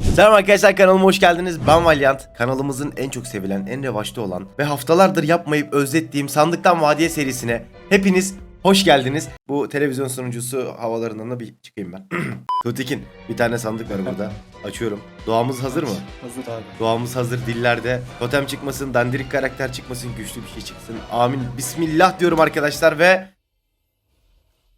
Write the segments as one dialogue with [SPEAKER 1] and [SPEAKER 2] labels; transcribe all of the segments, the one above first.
[SPEAKER 1] Selam arkadaşlar kanalıma hoş geldiniz. Ben Valiant. Kanalımızın en çok sevilen, en revaçta olan ve haftalardır yapmayıp özlettiğim Sandıktan Vadiye serisine hepiniz hoş geldiniz. Bu televizyon sunucusu havalarından da bir çıkayım ben. Tutekin bir tane sandık var burada. Açıyorum. Doğamız hazır mı?
[SPEAKER 2] Hazır abi.
[SPEAKER 1] Doğamız hazır dillerde. Totem çıkmasın, dandirik karakter çıkmasın, güçlü bir şey çıksın. Amin. Bismillah diyorum arkadaşlar ve...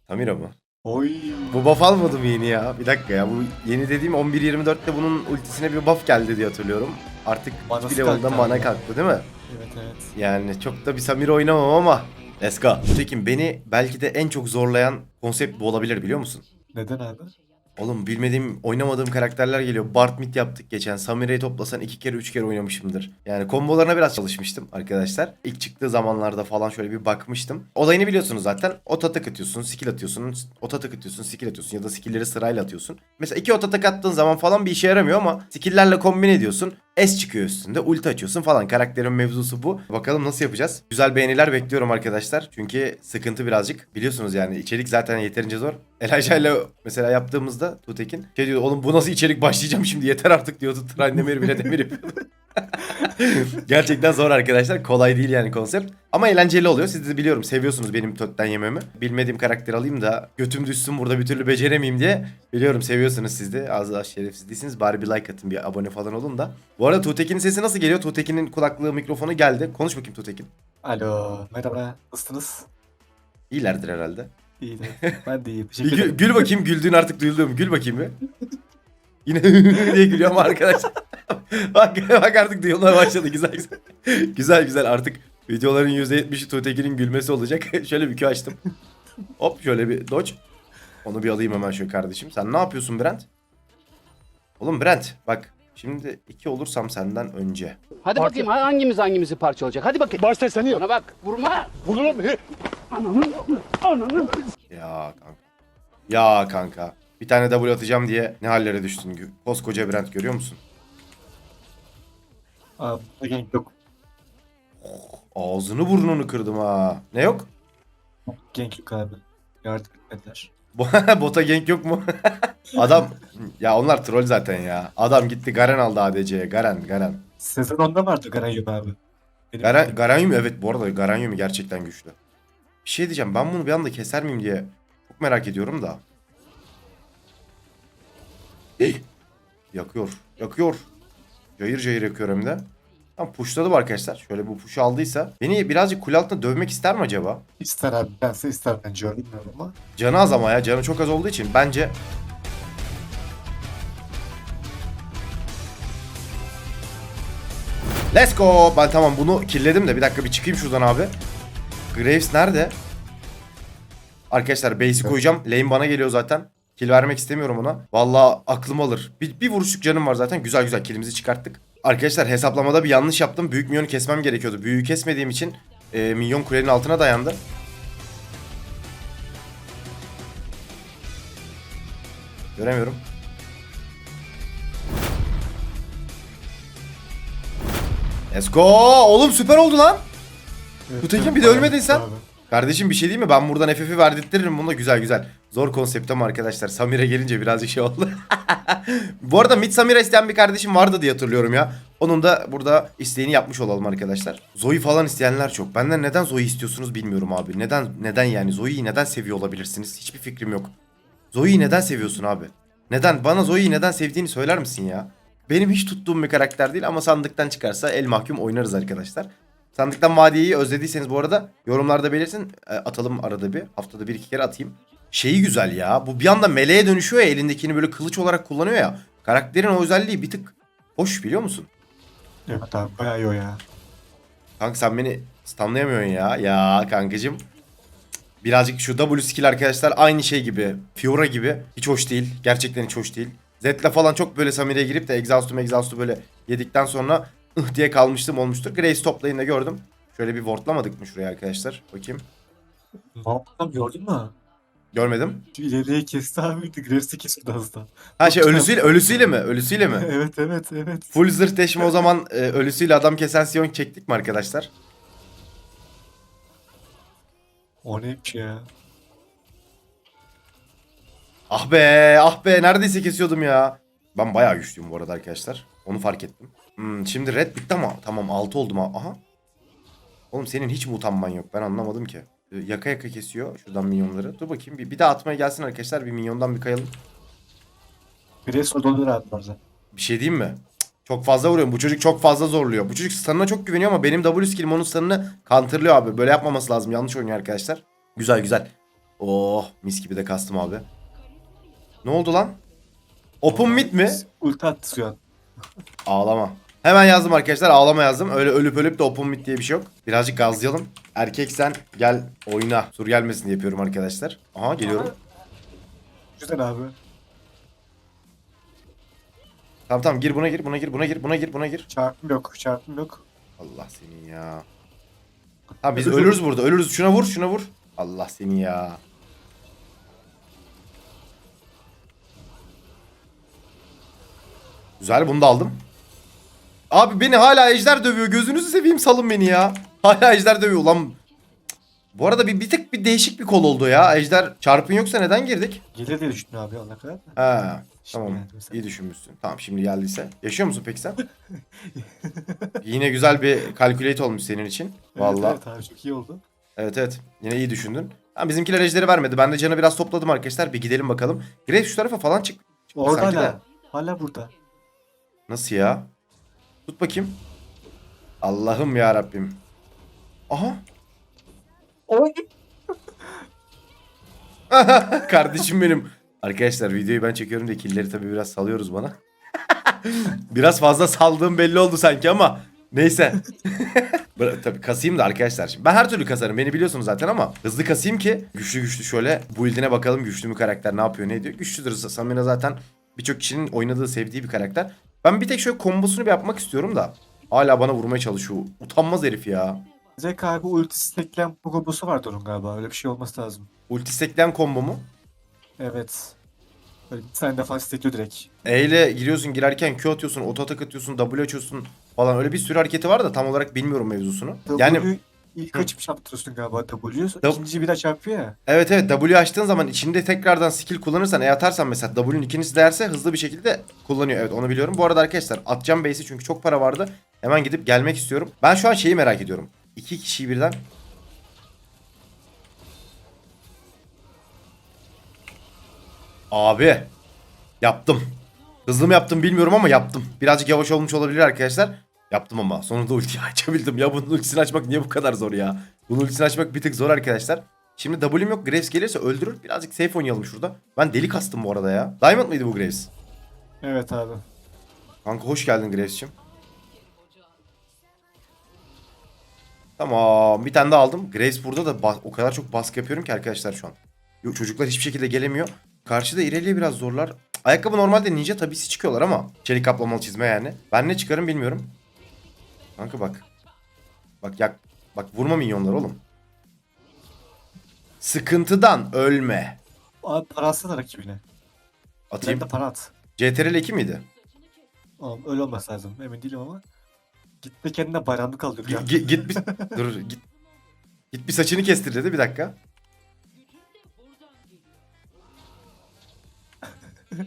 [SPEAKER 1] Samira mı?
[SPEAKER 2] Oy.
[SPEAKER 1] Bu buff almadım yeni ya. Bir dakika ya. Bu yeni dediğim 11.24'te bunun ultisine bir buff geldi diye hatırlıyorum. Artık
[SPEAKER 2] Manası
[SPEAKER 1] bir level'da mana
[SPEAKER 2] abi.
[SPEAKER 1] kalktı değil mi?
[SPEAKER 2] Evet evet.
[SPEAKER 1] Yani çok da bir Samira oynamam ama. Let's go. Tekin beni belki de en çok zorlayan konsept bu olabilir biliyor musun?
[SPEAKER 2] Neden abi?
[SPEAKER 1] Oğlum bilmediğim, oynamadığım karakterler geliyor. Bart Mid yaptık geçen. Samira'yı toplasan iki kere üç kere oynamışımdır. Yani kombolarına biraz çalışmıştım arkadaşlar. İlk çıktığı zamanlarda falan şöyle bir bakmıştım. Olayını biliyorsunuz zaten. Otatak atıyorsun, skill atıyorsun, otatak atıyorsun, skill atıyorsun ya da skillleri sırayla atıyorsun. Mesela iki otatak attığın zaman falan bir işe yaramıyor ama skilllerle kombin ediyorsun. S çıkıyor üstünde, ulti açıyorsun falan. Karakterin mevzusu bu. Bakalım nasıl yapacağız? Güzel beğeniler bekliyorum arkadaşlar. Çünkü sıkıntı birazcık. Biliyorsunuz yani içerik zaten yeterince zor. Elijah ile mesela yaptığımızda Tutekin şey diyor oğlum bu nasıl içerik başlayacağım şimdi yeter artık diyordu. Tren demir bile demir yapıyordu. Gerçekten zor arkadaşlar. Kolay değil yani konsept. Ama eğlenceli oluyor. Siz de biliyorum seviyorsunuz benim tötten yememi. Bilmediğim karakter alayım da götüm düşsün burada bir türlü beceremeyeyim diye. Biliyorum seviyorsunuz siz de. Az daha şerefsiz değilsiniz. Bari bir like atın bir abone falan olun da. Bu arada Tutekin'in sesi nasıl geliyor? Tutekin'in kulaklığı mikrofonu geldi. Konuş bakayım Tutekin.
[SPEAKER 2] Alo. Merhaba. Nasılsınız?
[SPEAKER 1] İyilerdir herhalde.
[SPEAKER 2] İyi de. Ben de iyiyim.
[SPEAKER 1] Bir gül,
[SPEAKER 2] ederim.
[SPEAKER 1] gül bakayım güldüğün artık duyuluyor mu? Gül bakayım bir. Yine diye gülüyor ama arkadaşlar. bak, bak artık duyulmaya başladı güzel güzel. güzel güzel artık videoların %70'i Tuğtekin'in gülmesi olacak. şöyle bir Q açtım. Hop şöyle bir dodge. Onu bir alayım hemen şöyle kardeşim. Sen ne yapıyorsun Brent? Oğlum Brent bak şimdi iki olursam senden önce.
[SPEAKER 3] Hadi bakayım ha- hangimiz hangimizi parçalayacak. Hadi bakayım.
[SPEAKER 4] Başta seni
[SPEAKER 3] Bana bak. Vurma.
[SPEAKER 4] vururum.
[SPEAKER 1] Ya kanka. Ya kanka. Bir tane double atacağım diye ne hallere düştün. Koskoca Brent görüyor musun?
[SPEAKER 2] Abi gank yok.
[SPEAKER 1] Ağzını burnunu kırdım ha. Ne yok?
[SPEAKER 2] Gank yok abi. Yardım etmediler.
[SPEAKER 1] Bota gank yok mu? Adam ya onlar troll zaten ya. Adam gitti Garen aldı ADC'ye. Garen, Garen.
[SPEAKER 2] Sezon 10'da vardı Garayop abi. Benim
[SPEAKER 1] Garen Garanyum evet bu arada Garanyum gerçekten güçlü. Bir şey diyeceğim ben bunu bir anda keser miyim diye çok merak ediyorum da. Ey! Yakıyor. Yakıyor. Cayır cayır yakıyor hem de. Tamam pushladım arkadaşlar. Şöyle bu push aldıysa. Beni birazcık kule altında dövmek ister mi acaba?
[SPEAKER 2] ister abi. Bense ister bence bilmiyorum ama.
[SPEAKER 1] Canı az ama ya. Canı çok az olduğu için bence Let's go. Ben tamam bunu killedim de bir dakika bir çıkayım şuradan abi. Graves nerede? Arkadaşlar base'i koyacağım. Lane bana geliyor zaten. Kill vermek istemiyorum ona. Vallahi aklım alır. Bir, bir vuruşluk canım var zaten. Güzel güzel killimizi çıkarttık. Arkadaşlar hesaplamada bir yanlış yaptım. Büyük minyonu kesmem gerekiyordu. Büyüğü kesmediğim için e, minyon kulenin altına dayandı. Göremiyorum. Let's go. Oğlum süper oldu lan.
[SPEAKER 2] Evet,
[SPEAKER 1] Tutekin,
[SPEAKER 2] evet,
[SPEAKER 1] bir de ölmedin sen.
[SPEAKER 2] abi.
[SPEAKER 1] Kardeşim bir şey değil mi? Ben buradan FF'i verdirtirim bunu da güzel güzel. Zor konsept ama arkadaşlar. Samira gelince birazcık şey oldu. Bu arada Mid Samira isteyen bir kardeşim vardı diye hatırlıyorum ya. Onun da burada isteğini yapmış olalım arkadaşlar. Zoe falan isteyenler çok. Benden neden Zoe istiyorsunuz bilmiyorum abi. Neden neden yani Zoe'yi neden seviyor olabilirsiniz? Hiçbir fikrim yok. Zoe'yi neden seviyorsun abi? Neden? Bana Zoe'yi neden sevdiğini söyler misin ya? Benim hiç tuttuğum bir karakter değil ama sandıktan çıkarsa el mahkum oynarız arkadaşlar. Sandıktan Vadiye'yi özlediyseniz bu arada yorumlarda belirtin. E, atalım arada bir. Haftada bir iki kere atayım. Şeyi güzel ya. Bu bir anda meleğe dönüşüyor ya elindekini böyle kılıç olarak kullanıyor ya. Karakterin o özelliği bir tık hoş biliyor musun?
[SPEAKER 2] Evet abi bayağı iyi o ya.
[SPEAKER 1] Kanka sen beni stunlayamıyorsun ya. Ya kankacım. Birazcık şu W skill arkadaşlar aynı şey gibi. Fiora gibi. Hiç hoş değil. Gerçekten hiç hoş değil. Zed'le falan çok böyle Samire'ye girip de exhaust'u exhaust'u böyle yedikten sonra ıh diye kalmıştım olmuştur. Grace toplayın da gördüm. Şöyle bir wardlamadık mı şuraya arkadaşlar? Bakayım.
[SPEAKER 2] Ne yaptım gördün mü?
[SPEAKER 1] Görmedim.
[SPEAKER 2] Şu ileriye kesti abi. Graves'i kesti az da.
[SPEAKER 1] Ha şey ölüsüyle ölüsüyle mi? Ölüsüyle mi?
[SPEAKER 2] evet evet evet.
[SPEAKER 1] Full zırh deşme o zaman e, ölüsüyle adam kesen Sion çektik mi arkadaşlar?
[SPEAKER 2] O neymiş ya?
[SPEAKER 1] Ah be ah be neredeyse kesiyordum ya. Ben bayağı güçlüyüm bu arada arkadaşlar. Onu fark ettim. Hmm, şimdi red bitti ama tamam 6 oldum ha. Aha. Oğlum senin hiç mi utanman yok? Ben anlamadım ki. Ee, Yaka yaka kesiyor şuradan minyonları. Dur bakayım bir, bir daha atmaya gelsin arkadaşlar. Bir minyondan bir kayalım.
[SPEAKER 2] Graves o dolar abi bazen.
[SPEAKER 1] Bir şey diyeyim mi? Çok fazla vuruyorum. Bu çocuk çok fazla zorluyor. Bu çocuk stun'ına çok güveniyor ama benim W skill'im onun stun'ını counterlıyor abi. Böyle yapmaması lazım. Yanlış oynuyor arkadaşlar. Güzel güzel. Oh mis gibi de kastım abi. Ne oldu lan? Open mid mi?
[SPEAKER 2] Ulti attı şu an.
[SPEAKER 1] Ağlama. Hemen yazdım arkadaşlar. Ağlama yazdım. Öyle ölüp ölüp de open mid diye bir şey yok. Birazcık gazlayalım. Erkek sen gel oyna. Sur gelmesin diye yapıyorum arkadaşlar. Aha geliyorum.
[SPEAKER 2] Güzel abi.
[SPEAKER 1] Tamam tamam gir buna gir buna gir buna gir buna gir buna gir.
[SPEAKER 2] Çarpım yok. Çarpım yok.
[SPEAKER 1] Allah seni ya. Tamam biz ölürüz burada. Ölürüz. Şuna vur şuna vur. Allah seni ya. Güzel bunu da aldım. Abi beni hala ejder dövüyor. Gözünüzü seveyim salın beni ya. Hala ejder dövüyor ulan. Bu arada bir, bir tık bir değişik bir kol oldu ya. Ejder çarpın yoksa neden girdik?
[SPEAKER 2] Gelir diye düşündüm abi ona kadar. da.
[SPEAKER 1] Ha,
[SPEAKER 2] Şimdi
[SPEAKER 1] tamam.
[SPEAKER 2] geldi mesela.
[SPEAKER 1] İyi düşünmüşsün. Tamam şimdi geldiyse. Yaşıyor musun peki sen? Yine güzel bir calculate olmuş senin için. Vallahi.
[SPEAKER 2] Evet, evet abi çok iyi oldu.
[SPEAKER 1] Evet evet. Yine iyi düşündün. Tamam bizimkiler ejderi vermedi. Ben de canı biraz topladım arkadaşlar. Bir gidelim bakalım. Graves şu tarafa falan çık.
[SPEAKER 2] Orada
[SPEAKER 1] sanki de.
[SPEAKER 2] hala. Hala burada.
[SPEAKER 1] Nasıl ya? Tut bakayım. Allah'ım ya Rabbim. Aha.
[SPEAKER 2] Oy.
[SPEAKER 1] Kardeşim benim. Arkadaşlar videoyu ben çekiyorum da killeri tabii biraz salıyoruz bana. biraz fazla saldığım belli oldu sanki ama neyse. Tabii kasayım da arkadaşlar. Şimdi ben her türlü kasarım. Beni biliyorsunuz zaten ama hızlı kasayım ki güçlü güçlü şöyle build'ine bakalım güçlü mü karakter ne yapıyor ne ediyor. Güçlüdür Samira zaten birçok kişinin oynadığı sevdiği bir karakter. Ben bir tek şöyle kombosunu bir yapmak istiyorum da hala bana vurmaya çalışıyor. Utanmaz herif ya.
[SPEAKER 2] Zek abi ulti stekleyen bu kombosu vardı onun galiba. Öyle bir şey olması lazım.
[SPEAKER 1] Ulti sekleyen kombo mu?
[SPEAKER 2] Evet. Böyle bir tane defa stekliyor direkt.
[SPEAKER 1] E ile giriyorsun girerken Q atıyorsun, oto atak atıyorsun, W açıyorsun falan öyle bir sürü hareketi var da tam olarak bilmiyorum mevzusunu. Yani
[SPEAKER 2] W ilk açıp çarptırıyorsun galiba W. İkinci bir daha çarpıyor ya.
[SPEAKER 1] evet evet W açtığın zaman içinde tekrardan skill kullanırsan E atarsan mesela W'nin ikincisi değerse hızlı bir şekilde kullanıyor. Evet onu biliyorum. Bu arada arkadaşlar atacağım base'i çünkü çok para vardı. Hemen gidip gelmek istiyorum. Ben şu an şeyi merak ediyorum. İki kişiyi birden Abi yaptım. Hızlı mı yaptım bilmiyorum ama yaptım. Birazcık yavaş olmuş olabilir arkadaşlar. Yaptım ama sonunda ultiyi açabildim. Ya bunun ultisini açmak niye bu kadar zor ya? Bunun ultisini açmak bir tık zor arkadaşlar. Şimdi W'm yok. Graves gelirse öldürür. Birazcık safe oynayalım şurada. Ben deli kastım bu arada ya. Diamond mıydı bu Graves?
[SPEAKER 2] Evet abi.
[SPEAKER 1] Kanka hoş geldin Graves'cim. Tamam bir tane daha aldım. Graves burada da o kadar çok baskı yapıyorum ki arkadaşlar şu an. Yok çocuklar hiçbir şekilde gelemiyor. Karşıda İrelia'yı biraz zorlar. Ayakkabı normalde ninja tabisi çıkıyorlar ama. Çelik kaplamalı çizme yani. Ben ne çıkarım bilmiyorum. Kanka bak. Bak yak. Bak vurma minyonlar oğlum. Sıkıntıdan ölme.
[SPEAKER 2] Abi para atsana rakibine.
[SPEAKER 1] Atayım.
[SPEAKER 2] Sen de para at.
[SPEAKER 1] CTRL 2 miydi?
[SPEAKER 2] Oğlum öyle olması lazım. Emin değilim ama. Gitme kendine bayrağını kaldır ya.
[SPEAKER 1] Git, git bir dur git. Git bir saçını kestir dedi bir dakika.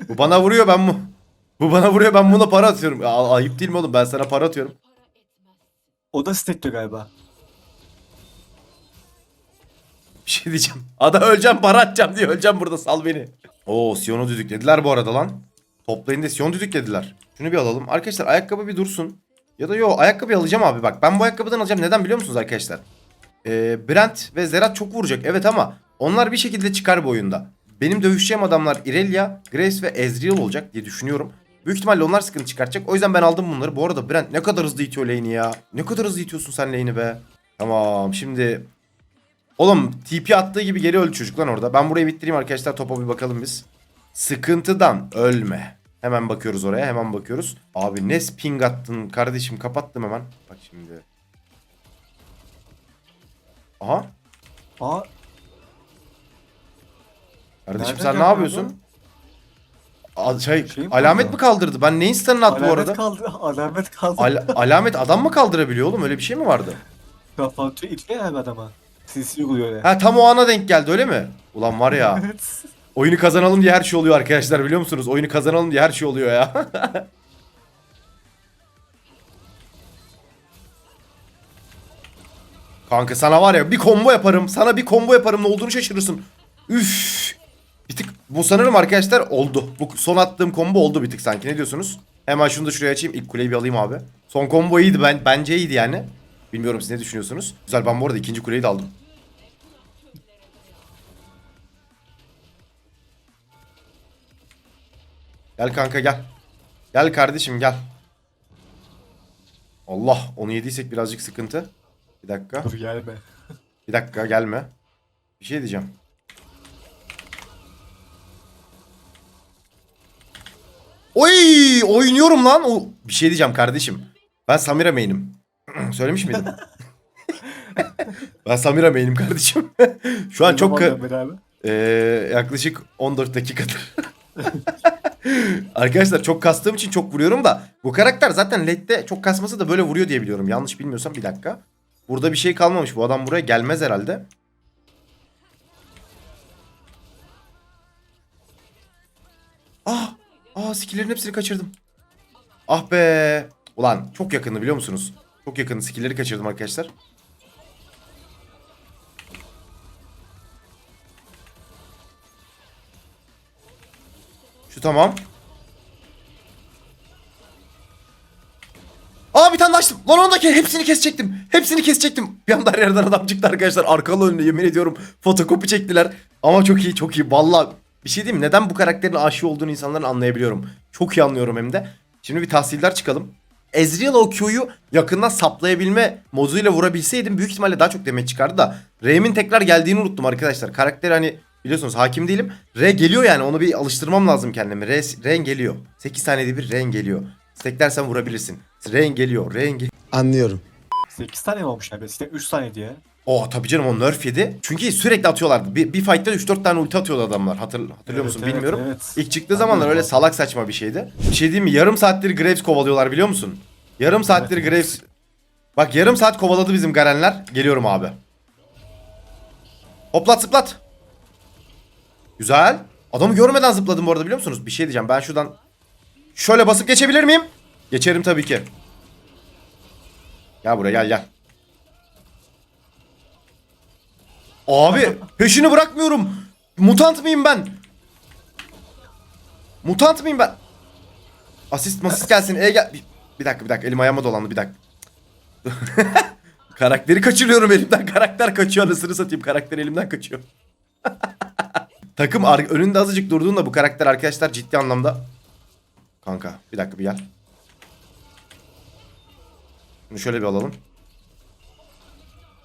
[SPEAKER 1] Bu bana vuruyor ben bu. Bu bana vuruyor ben buna para atıyorum. A- ayıp değil mi oğlum ben sana para atıyorum.
[SPEAKER 2] O da stekliyor galiba.
[SPEAKER 1] Bir şey diyeceğim. Ada öleceğim para atacağım diye öleceğim burada sal beni. Oo Sion'u düdüklediler bu arada lan. Toplayın da Sion düdüklediler. Şunu bir alalım. Arkadaşlar ayakkabı bir dursun. Ya da yo ayakkabı alacağım abi bak. Ben bu ayakkabıdan alacağım. Neden biliyor musunuz arkadaşlar? Ee, Brent ve Zerat çok vuracak. Evet ama onlar bir şekilde çıkar bu oyunda. Benim dövüşeceğim adamlar Irelia, Grace ve Ezreal olacak diye düşünüyorum. Büyük ihtimalle onlar sıkıntı çıkartacak. O yüzden ben aldım bunları. Bu arada Brent ne kadar hızlı itiyor lane'i ya. Ne kadar hızlı itiyorsun sen lane'i be. Tamam şimdi Oğlum TP attığı gibi geri öldü çocuk lan orada. Ben burayı bitireyim arkadaşlar topa bir bakalım biz. Sıkıntıdan ölme. Hemen bakıyoruz oraya hemen bakıyoruz. Abi ne ping attın kardeşim kapattım hemen. Bak şimdi. Aha.
[SPEAKER 2] Aa
[SPEAKER 1] Kardeşim
[SPEAKER 2] Nereden
[SPEAKER 1] sen ne yapıyorsun? Al, şey,
[SPEAKER 2] Şey mi
[SPEAKER 1] alamet
[SPEAKER 2] kaldı?
[SPEAKER 1] mi kaldırdı? Ben neyin stun'ını attı bu
[SPEAKER 2] alamet
[SPEAKER 1] arada?
[SPEAKER 2] kaldı. Alamet kaldı.
[SPEAKER 1] Al- alamet adam mı kaldırabiliyor oğlum? Öyle bir şey mi vardı?
[SPEAKER 2] Kafanı itiyor abi adama. Sinsi uyguluyor ya.
[SPEAKER 1] Ha tam o ana denk geldi öyle mi? Ulan var ya.
[SPEAKER 2] Evet.
[SPEAKER 1] Oyunu kazanalım diye her şey oluyor arkadaşlar biliyor musunuz? Oyunu kazanalım diye her şey oluyor ya. Kanka sana var ya bir combo yaparım. Sana bir combo yaparım ne olduğunu şaşırırsın. Üf. Bu sanırım arkadaşlar oldu. Bu son attığım combo oldu bir tık sanki. Ne diyorsunuz? Hemen şunu da şuraya açayım. İlk kuleyi bir alayım abi. Son combo iyiydi ben bence iyiydi yani. Bilmiyorum siz ne düşünüyorsunuz? Güzel ben bu arada ikinci kuleyi de aldım. Gel kanka gel. Gel kardeşim gel. Allah onu yediysek birazcık sıkıntı. Bir dakika.
[SPEAKER 2] Dur gelme.
[SPEAKER 1] Bir dakika gelme. Bir şey diyeceğim. Oy oynuyorum lan. O bir şey diyeceğim kardeşim. Ben Samira main'im. Söylemiş miydim? ben Samira main'im kardeşim. Şu an çok ee, yaklaşık 14 dakikadır. Arkadaşlar çok kastığım için çok vuruyorum da bu karakter zaten LoL'de çok kasması da böyle vuruyor diye biliyorum. Yanlış bilmiyorsam bir dakika. Burada bir şey kalmamış. Bu adam buraya gelmez herhalde. Ah! Ah skill'lerin hepsini kaçırdım. Ah be! Ulan çok yakındı biliyor musunuz? Çok yakındı. Skill'leri kaçırdım arkadaşlar. Şu tamam. Aa bir tane açtım. Lan onu da ke- hepsini kesecektim. Hepsini kesecektim. Bir anda her yerden adam çıktı arkadaşlar. Arkalı önüne yemin ediyorum fotokopi çektiler. Ama çok iyi çok iyi. Valla bir şey diyeyim mi? Neden bu karakterin aşığı olduğunu insanların anlayabiliyorum. Çok iyi anlıyorum hem de. Şimdi bir tahsiller çıkalım. Ezreal o Q'yu yakından saplayabilme moduyla vurabilseydim büyük ihtimalle daha çok demet çıkardı da R'min tekrar geldiğini unuttum arkadaşlar. Karakter hani biliyorsunuz hakim değilim. R geliyor yani onu bir alıştırmam lazım kendime. R, R geliyor. 8 saniyede bir R geliyor. Steklersen vurabilirsin. R geliyor. R geliyor.
[SPEAKER 4] Anlıyorum.
[SPEAKER 2] 8 tane mi olmuş abi? İşte 3 tane diye.
[SPEAKER 1] Oh tabii canım o nerf yedi. Çünkü sürekli atıyorlardı. Bir, bir fight'ta 3-4 tane ulti atıyordu adamlar. Hatır, hatırlıyor
[SPEAKER 2] Evet,
[SPEAKER 1] musun
[SPEAKER 2] evet,
[SPEAKER 1] bilmiyorum.
[SPEAKER 2] evet.
[SPEAKER 1] İlk çıktığı zamanlar öyle salak saçma bir şeydi. Bir şey diyeyim mi? Yarım saattir Graves kovalıyorlar biliyor musun? Yarım saattir. Graves... Bak yarım saat kovaladı bizim Garenler. Geliyorum abi. Hoplat zıplat. Güzel. Adamı görmeden zıpladım bu arada biliyor musunuz? Bir şey diyeceğim. Ben şuradan şöyle basıp geçebilir miyim? Geçerim tabii ki. Gel buraya gel gel. Abi peşini bırakmıyorum. Mutant mıyım ben? Mutant mıyım ben? Asist masist gelsin. E gel. Bir, bir dakika bir dakika elim ayağıma dolandı bir dakika. Karakteri kaçırıyorum elimden. Karakter kaçıyor anasını satayım. Karakter elimden kaçıyor. Takım önünde azıcık durduğunda bu karakter arkadaşlar ciddi anlamda. Kanka bir dakika bir gel. Bunu şöyle bir alalım.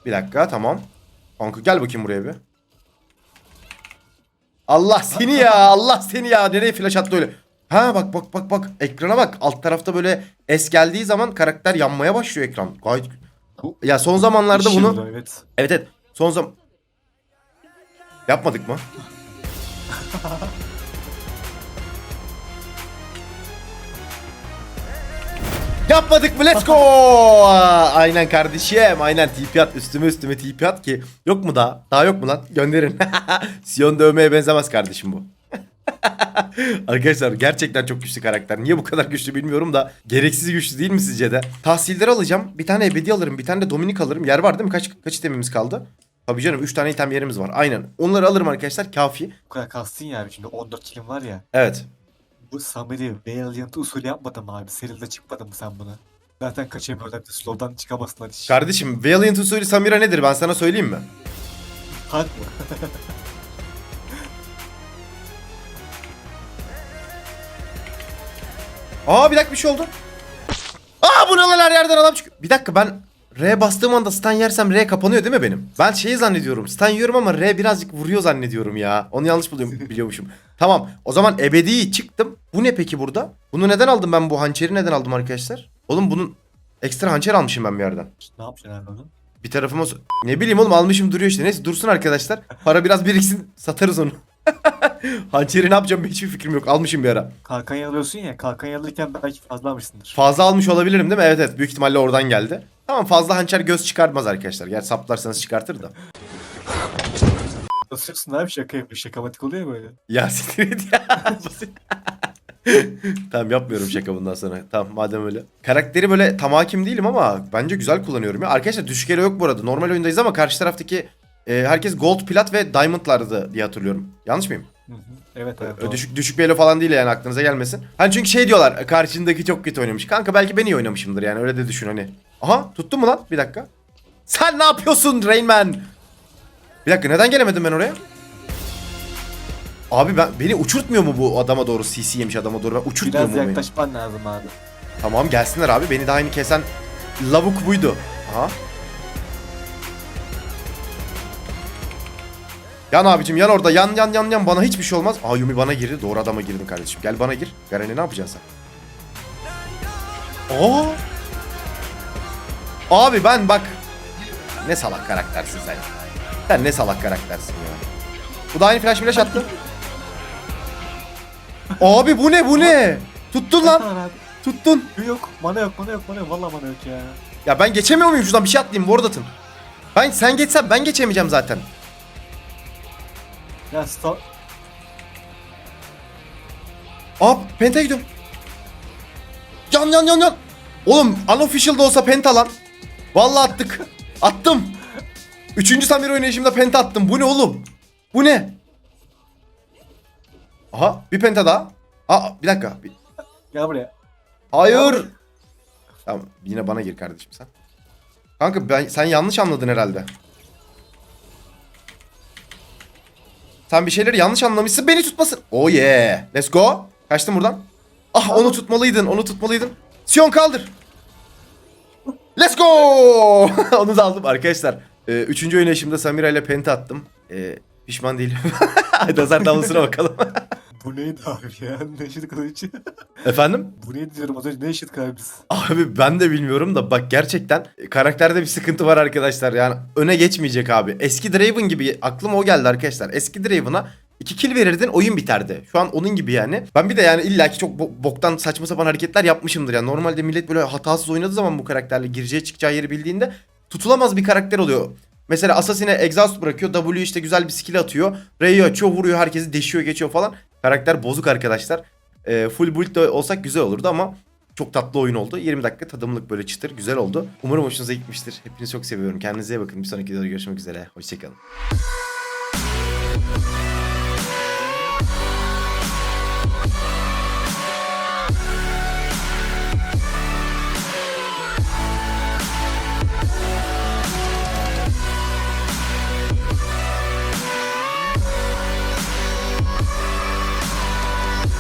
[SPEAKER 1] Bir dakika tamam. Kanka gel bakayım buraya bir. Allah seni ya Allah seni ya nereye flash attı öyle. Ha bak bak bak bak ekrana bak alt tarafta böyle es geldiği zaman karakter yanmaya başlıyor ekran. Gayet
[SPEAKER 2] Bu-
[SPEAKER 1] ya son zamanlarda bunu
[SPEAKER 2] bu, Evet.
[SPEAKER 1] evet evet son zaman yapmadık mı? Yapmadık mı? Let's go! Aynen kardeşim. Aynen TP at. Üstüme üstüme TP at ki. Yok mu daha? Daha yok mu lan? Gönderin. Sion dövmeye benzemez kardeşim bu. Arkadaşlar gerçekten çok güçlü karakter. Niye bu kadar güçlü bilmiyorum da gereksiz güçlü değil mi sizce de? Tahsilleri alacağım. Bir tane ebedi alırım. Bir tane de Dominik alırım. Yer var değil mi? Kaç kaç itemimiz kaldı? Tabii canım 3 tane item yerimiz var. Aynen. Onları alırım arkadaşlar. Kafi.
[SPEAKER 2] Bu kadar kastın ya abi şimdi 14 kilim var ya.
[SPEAKER 1] Evet.
[SPEAKER 2] Bu Samir'i Valiant usulü yapmadın mı abi? Serilde çıkmadın mı sen buna? Zaten kaçamıyorlar slow'dan çıkamasınlar hiç.
[SPEAKER 1] Kardeşim Valiant usulü Samira nedir? Ben sana söyleyeyim mi?
[SPEAKER 2] Tank mı?
[SPEAKER 1] Aa bir dakika bir şey oldu. Aa bu ne lan her yerden adam çıkıyor. Bir dakika ben R bastığım anda stun yersem R kapanıyor değil mi benim? Ben şeyi zannediyorum. Stun yiyorum ama R birazcık vuruyor zannediyorum ya. Onu yanlış buluyorum, biliyormuşum. Tamam. O zaman ebedi çıktım. Bu ne peki burada? Bunu neden aldım ben bu hançeri neden aldım arkadaşlar? Oğlum bunun ekstra hançer almışım ben bir yerden.
[SPEAKER 2] ne yapacaksın abi onu?
[SPEAKER 1] Bir tarafıma ne bileyim oğlum almışım duruyor işte. Neyse dursun arkadaşlar. Para biraz biriksin satarız onu. Hançeri ne yapacağım hiçbir fikrim yok. Almışım bir ara.
[SPEAKER 2] Kalkan yalıyorsun ya. Kalkan yalırken belki fazla almışsındır.
[SPEAKER 1] Fazla almış olabilirim değil mi? Evet evet büyük ihtimalle oradan geldi. Tamam fazla hançer göz çıkartmaz arkadaşlar. Gerçi saplarsanız çıkartır da.
[SPEAKER 2] Basıyorsun abi şaka yapıyor. Şakamatik oluyor ya böyle.
[SPEAKER 1] Ya siktir ya. tamam yapmıyorum şaka bundan sonra. Tamam madem öyle. Karakteri böyle tam hakim değilim ama bence güzel kullanıyorum ya. Arkadaşlar düşük elo yok bu arada. Normal oyundayız ama karşı taraftaki e, herkes gold, plat ve diamondlardı diye hatırlıyorum. Yanlış mıyım?
[SPEAKER 2] Hı hı. Evet abi.
[SPEAKER 1] Ö-. Düşük düşük bir elo falan değil yani aklınıza gelmesin. Hani çünkü şey diyorlar e, karşındaki çok kötü oynamış. Kanka belki ben iyi oynamışımdır yani öyle de düşün hani. Aha tuttun mu lan? Bir dakika. Sen ne yapıyorsun Rain Man? Bir dakika neden gelemedim ben oraya? Abi ben beni uçurtmuyor mu bu adama doğru CC yemiş adama doğru ben uçurtmuyor
[SPEAKER 2] Biraz
[SPEAKER 1] mu beni?
[SPEAKER 2] yaklaşman lazım abi.
[SPEAKER 1] Tamam gelsinler abi beni daha yeni kesen lavuk buydu. Aha. Yan abicim yan orada yan yan yan yan bana hiçbir şey olmaz. Aa Yumi bana girdi doğru adama girdin kardeşim. Gel bana gir. Garen'e ne yapacaksın sen? Aa. Abi ben bak. Ne salak karaktersin sen. Sen ne salak karaktersin ya. Bu da aynı flash flash attı. Abi bu ne bu ne? Tuttun lan. Tuttun.
[SPEAKER 2] Yok mana yok mana yok mana yok. Valla mana yok ya.
[SPEAKER 1] Ya ben geçemiyor muyum şuradan bir şey atlayayım ward atın. Ben sen geçsen ben geçemeyeceğim zaten.
[SPEAKER 2] Ya stop.
[SPEAKER 1] Aa penta gidiyorum. Yan yan yan yan. Oğlum unofficial da olsa penta lan. Vallahi attık. Attım. Üçüncü Samir oynayışımda penta attım. Bu ne oğlum? Bu ne? Aha bir penta daha. Aa bir dakika. Bir-
[SPEAKER 2] Gel buraya.
[SPEAKER 1] Hayır. Tamam yine bana gir kardeşim sen. Kanka ben, sen yanlış anladın herhalde. Sen bir şeyleri yanlış anlamışsın beni tutmasın. Oh yeah. Let's go. Kaçtım buradan. Ah onu tutmalıydın onu tutmalıydın. Sion kaldır. Let's go. onu da aldım arkadaşlar. Ee, üçüncü oynayışımda Samira ile penta attım. Ee, pişman değilim. Hadi nazar damlasına bakalım.
[SPEAKER 2] Bu neydi abi ya? Ne yaşadık kılıç?
[SPEAKER 1] Efendim?
[SPEAKER 2] Bu neydi diyorum az önce ne yaşadık abi biz?
[SPEAKER 1] Abi ben de bilmiyorum da bak gerçekten karakterde bir sıkıntı var arkadaşlar. Yani öne geçmeyecek abi. Eski Draven gibi aklıma o geldi arkadaşlar. Eski Draven'a 2 kill verirdin oyun biterdi. Şu an onun gibi yani. Ben bir de yani illaki çok bo- boktan saçma sapan hareketler yapmışımdır. Yani normalde millet böyle hatasız oynadığı zaman bu karakterle gireceği çıkacağı yeri bildiğinde tutulamaz bir karakter oluyor. Mesela Assassin'e exhaust bırakıyor. W işte güzel bir skill atıyor. R'yi açıyor, vuruyor, herkesi deşiyor, geçiyor falan. Karakter bozuk arkadaşlar. E, full build de olsak güzel olurdu ama çok tatlı oyun oldu. 20 dakika tadımlık böyle çıtır güzel oldu. Umarım hoşunuza gitmiştir. Hepinizi çok seviyorum. Kendinize iyi bakın. Bir sonraki videoda görüşmek üzere. Hoşçakalın.